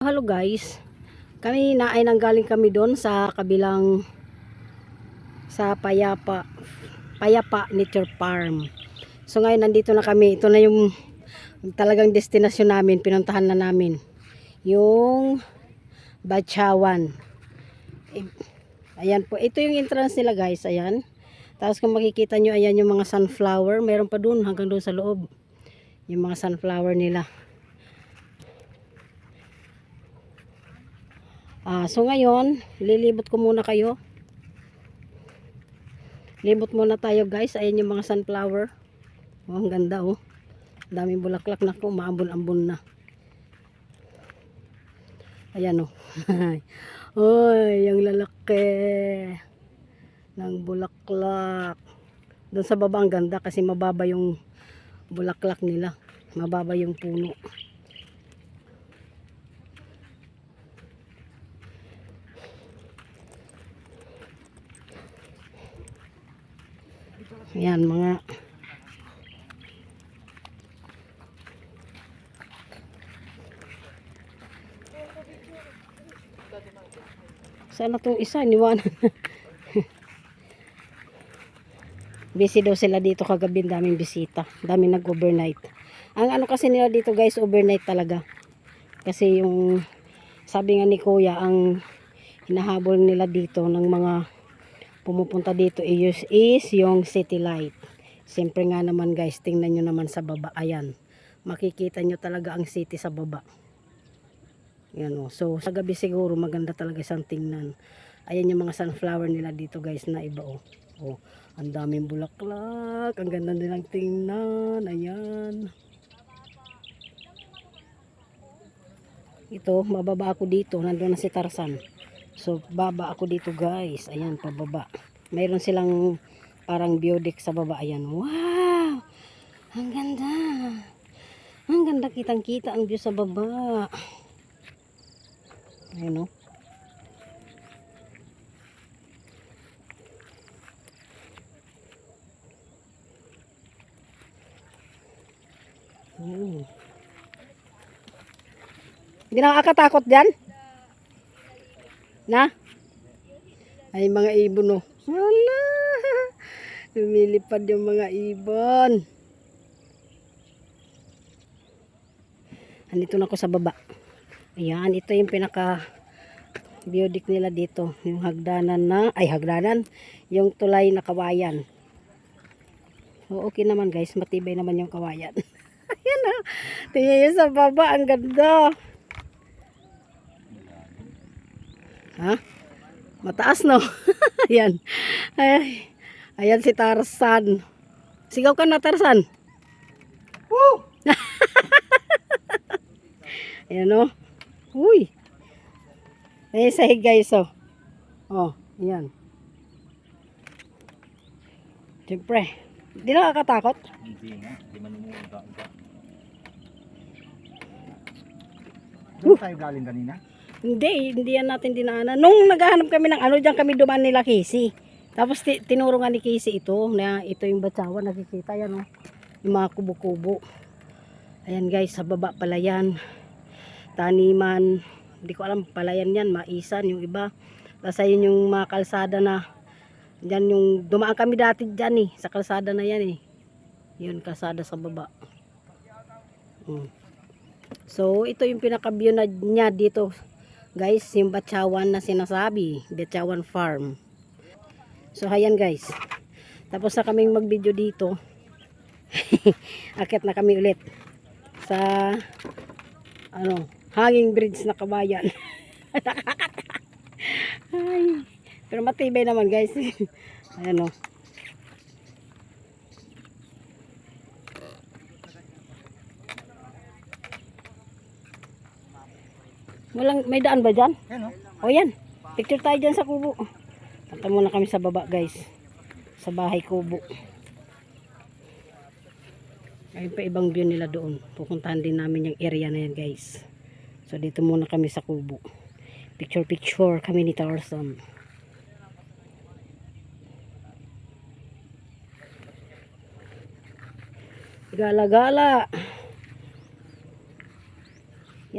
Hello guys. Kami na ay nanggaling kami doon sa kabilang sa Payapa Payapa Nature Farm. So ngayon nandito na kami. Ito na yung talagang destinasyon namin. Pinuntahan na namin. Yung Bachawan. Ayan po. Ito yung entrance nila guys. Ayan. Tapos kung makikita nyo, ayan yung mga sunflower. Meron pa doon hanggang doon sa loob. Yung mga sunflower nila. Ah, so ngayon, lilibot ko muna kayo. Libot muna tayo guys. Ayan yung mga sunflower. Oh, ang ganda oh. Daming bulaklak na ko. Maambon-ambon na. Ayan oh. Oy, yung lalaki ng bulaklak. Doon sa baba ang ganda kasi mababa yung bulaklak nila. Mababa yung puno. Yan mga Sana tong isa niwanan. Busy daw sila dito kagabi, daming bisita, daming nag-overnight. Ang ano kasi nila dito guys, overnight talaga. Kasi yung sabi nga ni Kuya, ang hinahabol nila dito ng mga pumupunta dito is, is yung city light. Siyempre nga naman guys, tingnan nyo naman sa baba. Ayan, makikita nyo talaga ang city sa baba. Yan o. So, sa gabi siguro maganda talaga siyang tingnan. Ayan yung mga sunflower nila dito guys na iba o. Oh, ang daming bulaklak. Ang ganda nilang tingnan. Ayan. Ito, mababa ako dito. Nandun na si Tarzan. So, baba ako dito guys. Ayan, pababa. Mayroon silang parang biodeck sa baba. Ayan. Wow! Ang ganda. Ang ganda kitang-kita ang view sa baba. Ayan o. Hmm. Hindi na nakakatakot dyan? Na? Ay mga ibon o. Wala. Lumilipad yung mga ibon. Andito na ako sa baba. Ayan, ito yung pinaka biodik nila dito. Yung hagdanan na, ay hagdanan, yung tulay na kawayan. So, okay naman guys, matibay naman yung kawayan. Ayan na, tingnan nyo sa baba, ang ganda. Ha? Mataas no? ayan. Ay, ayan si Tarzan. Sigaw ka na Tarzan. Woo! ayan o. Uy. Ayan sahig guys oh. Oh, ayan. Siyempre. Hindi na nakakatakot. Hindi nga, hindi man umuuga-uga. Uh. tayo galing kanina? Hindi, hindi yan natin dinaanan. Nung naghahanap kami ng ano, diyan kami dumaan nila Casey. Tapos ti- tinuro nga ni Casey ito, na ito yung batsawan, nakikita yan oh. Yung mga kubo-kubo. Ayan guys, sa baba pala yan. Taniman, hindi ko alam, palayan yan, maisan yung iba. Tapos ayun yung mga kalsada na, dyan yung, dumaan kami dati dyan eh, sa kalsada na yan eh. Yun, kalsada sa baba. Mm. So, ito yung pinaka-view na niya dito guys, yung Batchawan na sinasabi, Batchawan Farm. So, ayan guys. Tapos na kaming mag-video dito. Akit na kami ulit sa ano, hanging bridge na kabayan. Ay, pero matibay naman guys. ayan o. Walang, may daan ba dyan? Yan o. O yan, picture tayo dyan sa kubo. Punta muna kami sa baba guys. Sa bahay kubo. Ayun pa ibang view nila doon. Pupuntahan din namin yung area na yan guys. So dito muna kami sa kubo. Picture picture kami ni Tarzan. Gala-gala.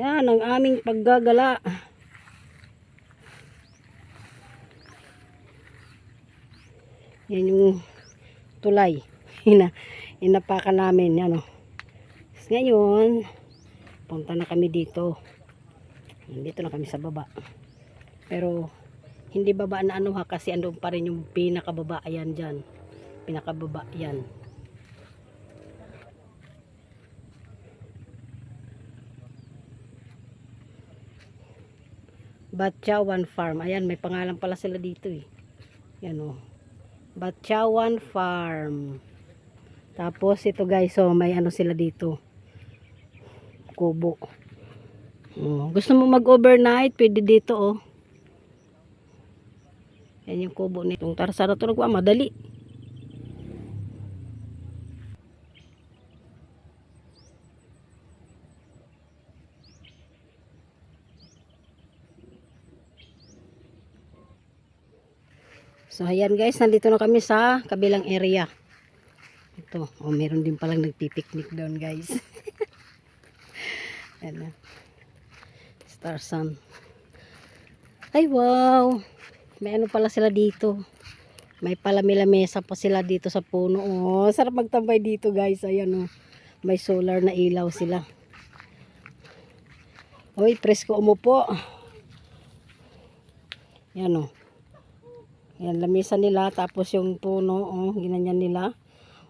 Yan ang aming paggagala. Yan yung tulay. Ina, inapakan namin. Yan o. Ngayon, punta na kami dito. Dito na kami sa baba. Pero, hindi baba na ano ha, kasi andun pa rin yung pinakababa. Ayan dyan. Pinakababa. Yan. Batchawan Farm. Ayan, may pangalan pala sila dito eh. Yan o. Batchawan Farm. Tapos ito guys, so may ano sila dito. Kubo. Oh, gusto mo mag-overnight, pwede dito oh. Yan yung kubo nitong tarsara to nagwa madali. So ayan guys, nandito na kami sa kabilang area. Ito, oh meron din palang nagpipiknik doon guys. Ayan na. Star Sun. Ay wow! May ano pala sila dito. May palamila-mesa pa sila dito sa puno. Oh, sarap magtambay dito guys. Ayan oh. May solar na ilaw sila. Uy, presko umupo. Yan oh. Yan, lamisa nila. Tapos yung puno, oh, ginanyan nila.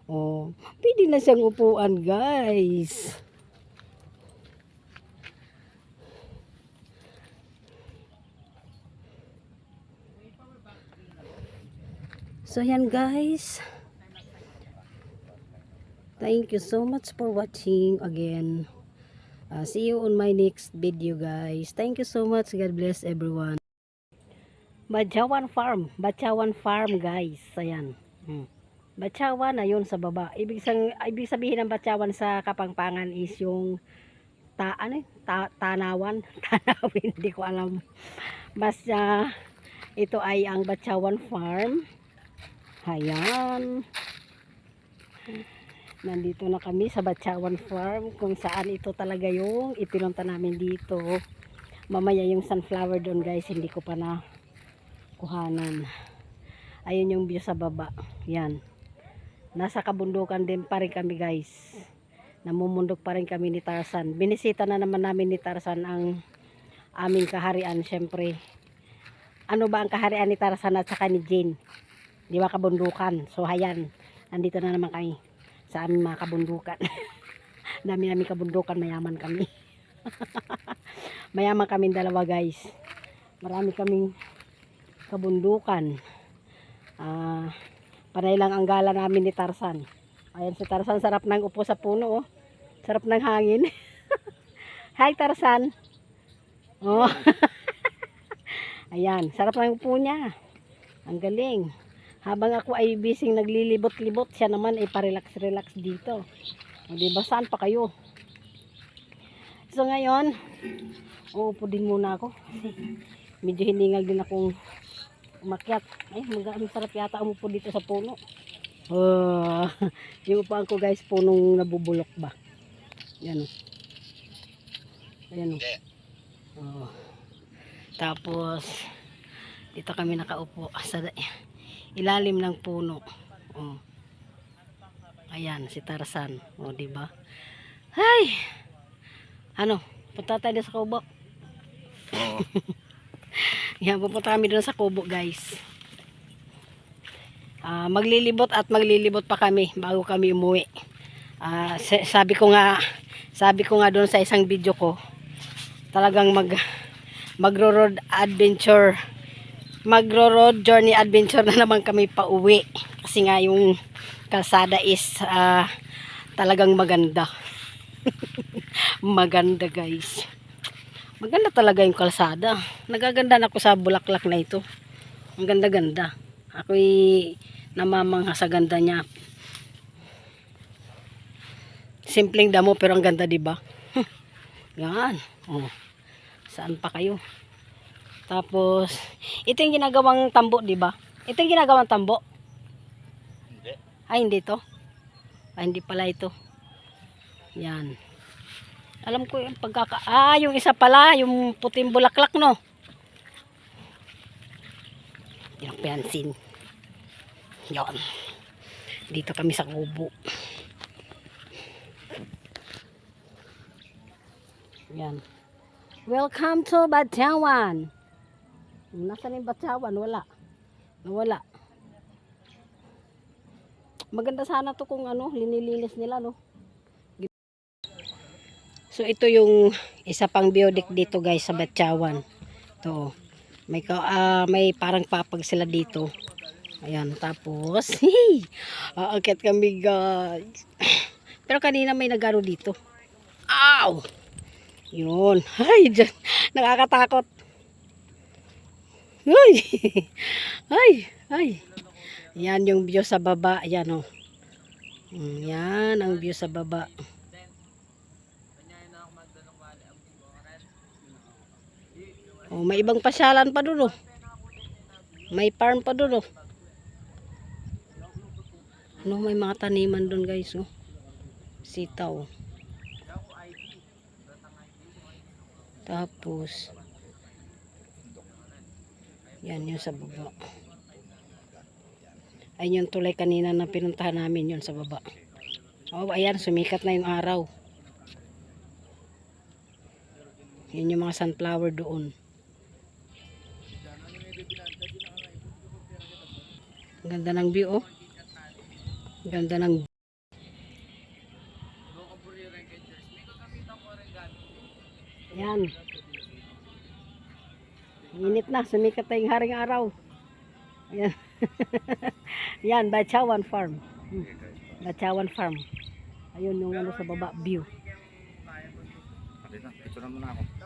Oh, pwede na siyang upuan, guys. So, yan, guys. Thank you so much for watching again. Uh, see you on my next video, guys. Thank you so much. God bless everyone. Bachawan Farm. Bachawan Farm, guys. Ayan. Hmm. Bachawan na yun sa baba. Ibig, sang, ibig sabihin ng Bachawan sa Kapangpangan is yung ta, ano, ta, tanawan. Tanawin, hindi ko alam. Basta ito ay ang Bachawan Farm. Ayan. Nandito na kami sa Bachawan Farm kung saan ito talaga yung ipinunta namin dito. Mamaya yung sunflower doon guys, hindi ko pa na kuhanan. Ayun yung view sa baba. Yan. Nasa kabundukan din pa rin kami guys. Namumundok pa rin kami ni Tarzan. Binisita na naman namin ni Tarzan ang aming kaharian. Siyempre, ano ba ang kaharian ni Tarzan at saka ni Jane? Di ba kabundukan? So, hayan. Nandito na naman kami sa aming mga kabundukan. Dami namin kabundukan. Mayaman kami. mayaman kami dalawa guys. Marami kaming kabundukan. Ah, panay lang ang gala namin ni Tarzan. Ayan si Tarzan, sarap ng upo sa puno, oh. Sarap ng hangin. Hi, Tarzan. Oh. Ayan, sarap ng upo niya. Ang galing. Habang ako ay bising naglilibot-libot, siya naman ay parelax-relax dito. O, diba, saan pa kayo? So, ngayon, uupo din muna ako. Medyo hiningal din akong umakyat. Ay, mag sarap yata umupo dito sa puno. Oh, yung upuan ko guys, punong nabubulok ba. Yan o. Ayan o. Oh. Tapos, dito kami nakaupo sa ilalim ng puno. Oh. Ayan, si Tarzan. O, oh, di ba? Hay! Ano? Punta tayo sa kubo. Oo. Yan, pupunta kami doon sa kubo, guys. Ah, maglilibot at maglilibot pa kami bago kami umuwi. Sa- sabi ko nga, sabi ko nga doon sa isang video ko, talagang mag magro-road adventure magro-road journey adventure na naman kami pa uwi kasi nga yung kalsada is ah, talagang maganda maganda guys maganda talaga yung kalsada. Nagaganda na ako sa bulaklak na ito. Ang ganda-ganda. Ako'y namamangha sa ganda niya. Simpleng damo pero ang ganda di ba? Yan. Oh. saan pa kayo? Tapos ito yung ginagawang tambo di ba? Ito yung ginagawang tambo? Hindi. ay hindi to. Ay hindi pala ito. Yan Alam ko yung pagkaka... Ah, yung isa pala, yung puting bulaklak, no? Yung piansin. Yon. Dito kami sa kubo. Yan. Welcome to Batawan. Nasaan yung Batawan? Wala. Nawala. Maganda sana to kung ano, linilinis nila, no? So ito yung isa pang biodik dito guys sa Batchawan. To. May ka, ah, may parang papag sila dito. Ayan, tapos aakyat kami guys. Pero kanina may nagaro dito. Ow! Yun. Ay, dyan. Nakakatakot. Ay! Ay! Ay! Yan yung view sa baba. Yan o. Oh. Mm, Yan ang view sa baba. Oh, may ibang pasyalan pa doon oh. May farm pa doon oh. Ano, may mga taniman doon guys oh. Sitaw. Tapos yan yung sa baba. Ayun yung tulay kanina na pinuntahan namin yun sa baba. Oh, ayan, sumikat na yung araw. Yun yung mga sunflower doon. Ang Ganda ng view, oh. Ang Ganda ng Yan. Init na, sumikat na yung haring araw. Yan. Yan, Bachawan Farm. Hmm. Bachawan Farm. Ayun yung ano sa baba, view. Dito, na ako.